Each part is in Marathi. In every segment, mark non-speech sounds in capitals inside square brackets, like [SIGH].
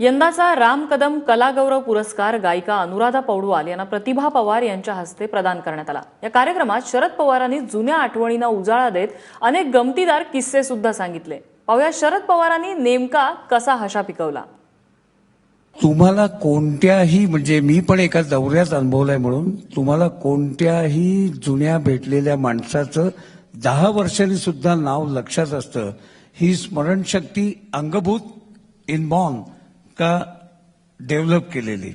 यंदाचा राम कदम कलागौरव पुरस्कार गायिका अनुराधा पौडवाल यांना प्रतिभा पवार यांच्या हस्ते प्रदान करण्यात आला. या कार्यक्रमात शरद पवारांनी जुन्या आठवणींना उजाळा देत अनेक गमतीदार किस्से सुद्धा सांगितले. पाहूया शरद पवारांनी नेमका कसा हशा पिकवला. तुम्हाला कोणत्याही म्हणजे मी पण एका दौऱ्यात अनुभवलाय म्हणून तुम्हाला कोणत्याही जुन्या भेटलेल्या माणसाचं दहा वर्षांनी सुद्धा नाव लक्षात असतं. ही स्मरणशक्ती अंगभूत इनबॉर्न का डेव्हलप केलेली.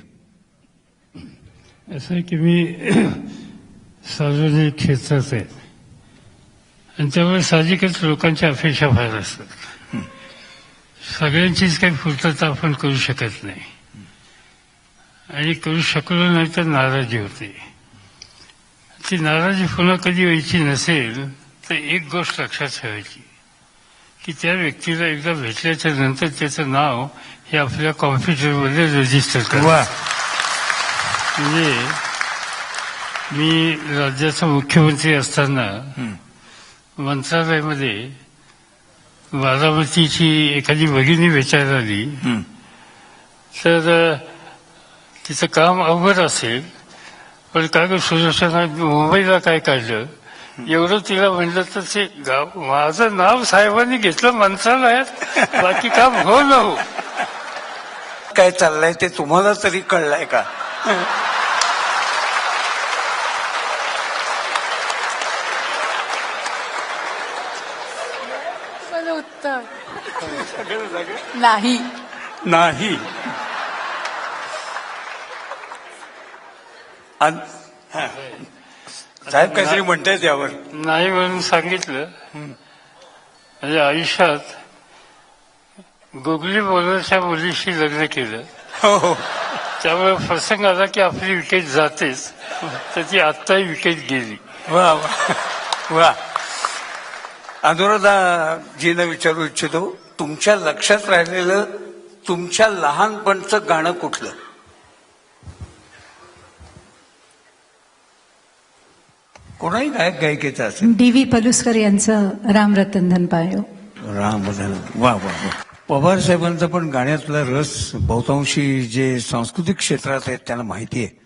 असं आहे की मी [CLEARS THROAT] सार्वजनिक क्षेत्रात आहे. आणि त्यामुळे साहजिकच लोकांच्या अपेक्षा फार असतात. सगळ्यांचीच काही पूर्तता आपण करू शकत नाही. आणि करू शकलो नाही तर नाराजी होते. ती नाराजी पुन्हा कधी व्हायची नसेल तर एक गोष्ट लक्षात ठेवायची की त्या व्यक्तीला एकदा भेटल्याच्या नंतर त्याचं नाव हे आपल्या कॉम्प्युटरमध्ये रजिस्टर करा म्हणजे मी राज्याचा मुख्यमंत्री असताना मंत्रालयामध्ये बारामतीची एखादी भगिनी विचार आली तर तिचं काम अवघड असेल पण काय ग सुदर्शना मुंबईला काय काढलं एवढं तिला म्हणलं तर ते गाव माझं नाव साहेबांनी घेतलं मंत्रालयात बाकी काम हो न हो काय चाललंय ते तुम्हाला तरी कळलंय का? उत्तर. नाही. नाही. साहेब काहीतरी म्हणतायत यावर. नाही म्हणून सांगितलं. म्हणजे आयुष्यात गुगली बोलरच्या मुलीशी लग्न केलं. हो हो. त्यामुळे प्रसंग आला की आपली विकेट जातेच. तर ती आत्ताही विकेट गेली. वा वा. वा. अनुराधाजीनं विचारू इच्छितो तुमच्या लक्षात राहिलेलं तुमच्या लहानपणचं गाणं कुठलं? कोणाही गायक गायिकेचं असेल. डी व्ही पलुस्कर यांचं रामरतन धन पायो राम वा वा वा. पवार साहेबांचा पण गाण्यातला रस बहुतांशी जे सांस्कृतिक क्षेत्रात आहेत त्यांना माहिती आहे.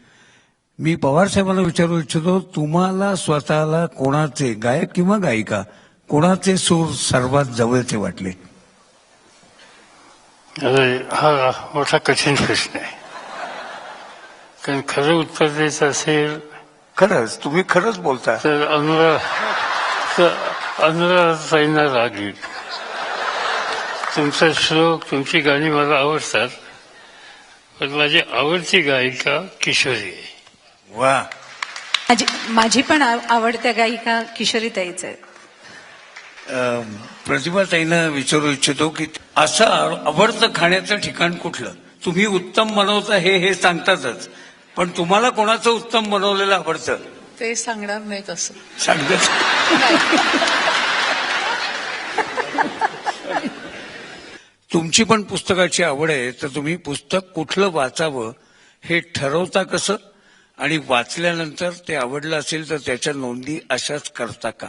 मी पवार साहेबांना विचारू इच्छितो तुम्हाला स्वतःला कोणाचे गायक किंवा गायिका कोणाचे सूर सर्वात जवळचे वाटले? अरे हा मोठा कठीण प्रश्न आहे. कारण खरं उत्तर द्यायचं असेल खरंच? तुम्ही खरंच बोलता? तर अनुरा तर अनुराधाईंना राग येईल. तुमचा श्लोक तुमची गाणी मला आवडतात. पण माझी आवडती गायिका किशोरी आहे. वा. माझी माझी पण आव- आवडत्या गायिका किशोरी ताईच आहे. अं, प्रतिभाताईंना विचारू इच्छितो की असं आवडतं खाण्याचं ठिकाण कुठलं? तुम्ही उत्तम बनवता हे हे सांगतातच. पण तुम्हाला कोणाचं उत्तम बनवलेलं आवडतं? ते सांगणार नाही तसं सांगत तुमची पण पुस्तकाची आवड आहे तर तुम्ही पुस्तक कुठलं वाचावं हे ठरवता कसं? आणि वाचल्यानंतर ते आवडलं असेल तर त्याच्या नोंदी अशाच करता का?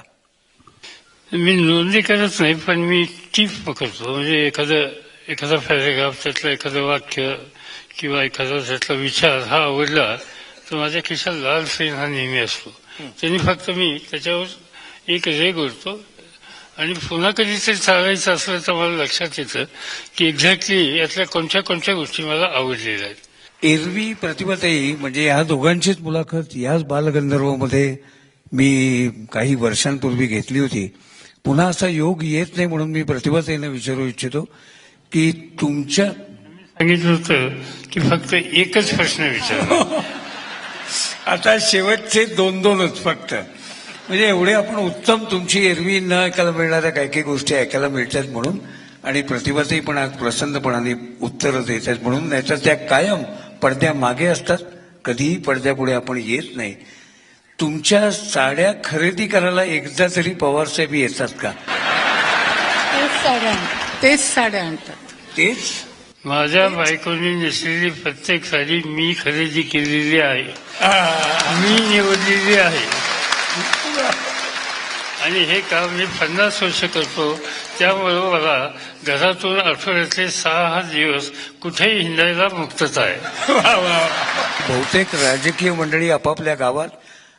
मी नोंदी करत नाही पण मी टीप पकडतो. म्हणजे एखादं एखादा पॅरेग्राफ त्यातलं एखादं वाक्य किंवा एखादा त्यातला विचार हा आवडला तर माझ्या खिशात लाल पेन हा नेहमी असतो. त्यांनी फक्त मी त्याच्यावर एक रेग उडतो आणि पुन्हा कधीतरी चालायचं असलं तर मला लक्षात येतं की एक्झॅक्टली यातल्या कोणत्या कोणत्या गोष्टी मला आवडलेल्या आहेत. एरवी प्रतिभाताई म्हणजे ह्या दोघांचीच मुलाखत याच बालगंधर्वमध्ये मी काही वर्षांपूर्वी घेतली होती. पुन्हा असा योग येत नाही म्हणून मी प्रतिभाताईंना विचारू इच्छितो की तुमच्या सांगितलं होतं की फक्त एकच प्रश्न विचार. [LAUGHS] आता शेवटचे दोन दोनच फक्त. म्हणजे एवढे आपण उत्तम तुमची एरवी न ऐकायला मिळणाऱ्या काही काही गोष्टी ऐकायला मिळतात म्हणून आणि प्रतिभाताई पण आज प्रसन्नपणाने उत्तरं देत आहेत म्हणून नाहीतर त्या कायम पडद्या मागे असतात. कधीही पडद्यापुढे आपण येत नाही. तुमच्या साड्या खरेदी करायला एकदा तरी पवार साहेब येतात का? तेच साड्या आणतात. तेच साड्या आणतात. तेच? माझ्या बायकोने नेसलेली प्रत्येक साडी मी खरेदी केलेली आहे. मी निवडलेली आहे. आणि हे काम मी पन्नास वर्ष करतो. त्यामुळे मला घरातून आठवड्यातले सहा दिवस कुठेही हिंडायला मुक्तता आहे. बहुतेक राजकीय मंडळी आपापल्या गावात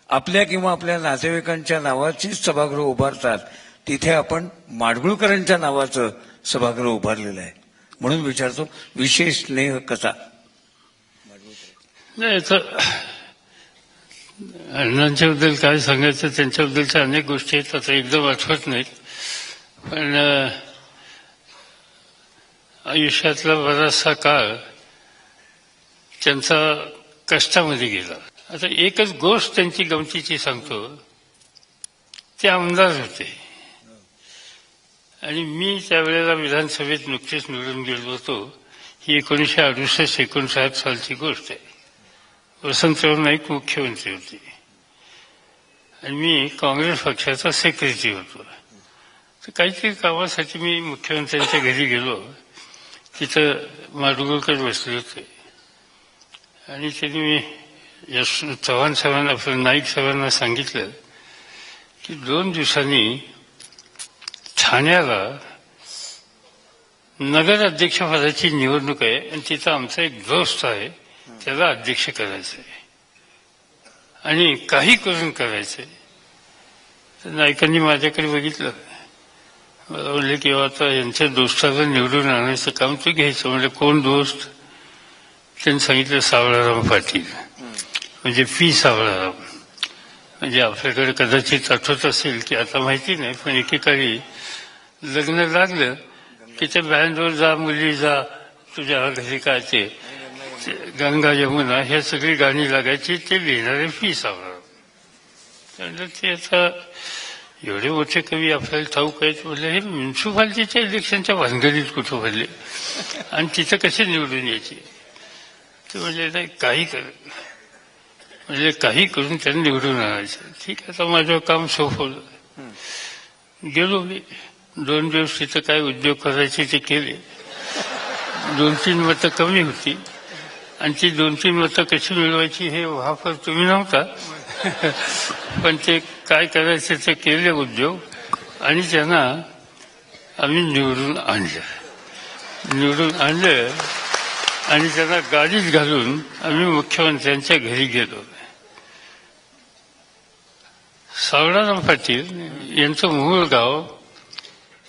आपल्या किंवा आपल्या नातेवाईकांच्या नावाचीच सभागृह उभारतात. तिथे आपण माडगुळकरांच्या नावाचं सभागृह उभारलेलं आहे. म्हणून विचारतो विशेष स्नेह कसा? नाही तर अण्णांच्याबद्दल काय सांगायचं त्यांच्याबद्दलच्या अनेक गोष्टी आहेत आता एकदम आठवत नाहीत. पण आयुष्यातला बराचसा काळ त्यांचा कष्टामध्ये गेला. आता एकच गोष्ट त्यांची गमतीची सांगतो. ते आमदार होते. आणि मी त्यावेळेला विधानसभेत नुकतीच निवडून गेलो होतो. ही एकोणीसशे अडुसष्ट एकोणसाठ सालची गोष्ट आहे. वसंतराव नाईक मुख्यमंत्री होते आणि मी काँग्रेस पक्षाचा सेक्रेटरी होतो तर काहीतरी कामासाठी मी मुख्यमंत्र्यांच्या घरी गेलो तिथं माडगुळकर बसले होते आणि त्यांनी मी यश चव्हाण साहेबांना आपल्या नाईक साहेबांना सांगितलं की दोन दिवसांनी ठाण्याला नगर अध्यक्षपदाची निवडणूक आहे आणि तिथं आमचा एक दोस्त आहे त्याला अध्यक्ष करायचं आहे आणि काही करून करायचंय. तर नायकांनी माझ्याकडे बघितलं. मला म्हणले की आता यांच्या दोस्ताला निवडून आणायचं काम तू घ्यायचं. म्हणजे कोण दोस्त त्यांनी सांगितलं सावळाराम पाटील. म्हणजे पी सावळाराम. म्हणजे आपल्याकडे कदाचित आठवत असेल की आता माहिती नाही पण एकेकाळी लग्न लागलं की ते बँडवर जा मुली जा तुझ्या घरी काय ते. गंगा यमुना हे सगळी गाणी लागायची ते लिहिणारे फी सावळाराम त्यानंतर ते आता एवढे मोठे कवी आपल्याला ठाऊक आहेत म्हणजे हे म्युन्सिपाल्टीच्या इलेक्शनच्या भानगडीत कुठं भरले? आणि तिथं कसे निवडून यायचे? ते म्हणजे नाही काही कर. म्हणजे काही करून त्यांना निवडून आणायचं. ठीक आहे आता माझं काम सोपवलं गेलो मी. दोन दिवस तिथं काय उद्योग करायचे ते केले. दोन तीन मतं कमी होती. आणि ती दोन तीन मतं कशी मिळवायची हे वापर तुम्ही नव्हता. पण ते काय करायचे ते केले उद्योग आणि त्यांना आम्ही निवडून आणलं. निवडून आणलं आणि त्यांना गाडीत घालून आम्ही मुख्यमंत्र्यांच्या घरी गेलो. सावळाराम पाटील यांचं मूळ गाव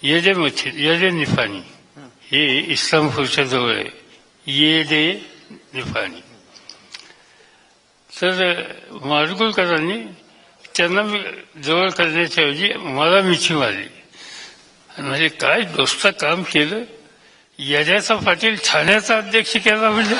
येडे मच्छी येडे निफाणी हे इस्लामपूरच्या जवळ आहे. येडे निफाणी तर माडगुळकरांनी त्यांना मी जवळ करण्याच्या ऐवजी मला मिठी मारली आणि म्हणजे काय दोस्त काम केलं येड्याचा पाटील ठाण्याचा अध्यक्ष केला म्हणजे